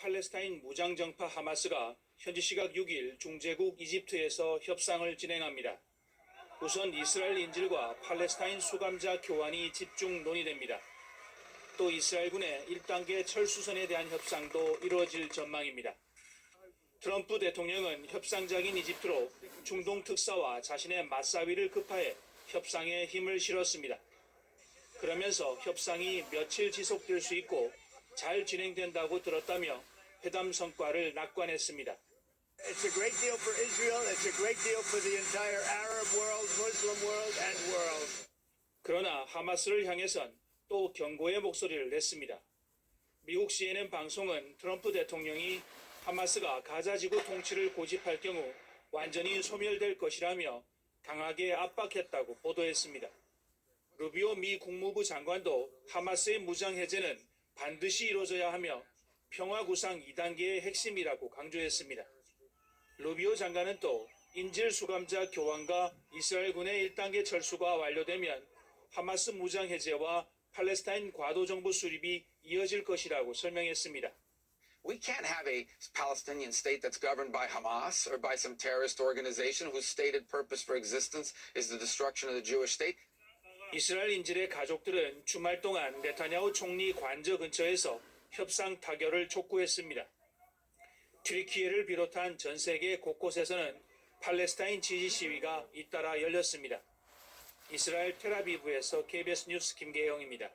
팔레스타인 무장정파 하마스가 현지 시각 6일 중재국 이집트에서 협상을 진행합니다. 우선 이스라엘 인질과 팔레스타인 수감자 교환이 집중 논의됩니다. 또 이스라엘군의 1단계 철수선에 대한 협상도 이루어질 전망입니다. 트럼프 대통령은 협상장인 이집트로 중동 특사와 자신의 맞사위를 급파해 협상에 힘을 실었습니다. 그러면서 협상이 며칠 지속될 수 있고 잘 진행된다고 들었다며 회담 성과를 낙관했습니다. It's a great deal for Israel. It's a great deal for the entire Arab world, Muslim world, and world. 그러나 하마스를 향해선 또 경고의 목소리를 냈습니다. 미국 CNN 방송은 트럼프 대통령이 하마스가 가자지구 통치를 고집할 경우 완전히 소멸될 것이라며 강하게 압박했다고 보도했습니다. 루비오 미 국무부 장관도 하마스의 무장 해제는 반드시 이루어져야 하며 평화 구상 2단계의 핵심이라고 강조했습니다. 루비오 장관은 또 인질 수감자 교환과 이스라엘군의 1단계 철수가 완료되면 하마스 무장 해제와 팔레스타인 과도 정부 수립이 이어질 것이라고 설명했습니다. We can't have a Palestinian state that's governed by Hamas or by some terrorist organization whose stated purpose for existence is the destruction of the Jewish state. 이스라엘 인질의 가족들은 주말 동안 네타냐후 총리 관저 근처에서 협상 타결을 촉구했습니다. 튀르키예를 비롯한 전 세계 곳곳에서는 팔레스타인 지지 시위가 잇따라 열렸습니다. 이스라엘 텔아비브에서 KBS 뉴스 김계영입니다.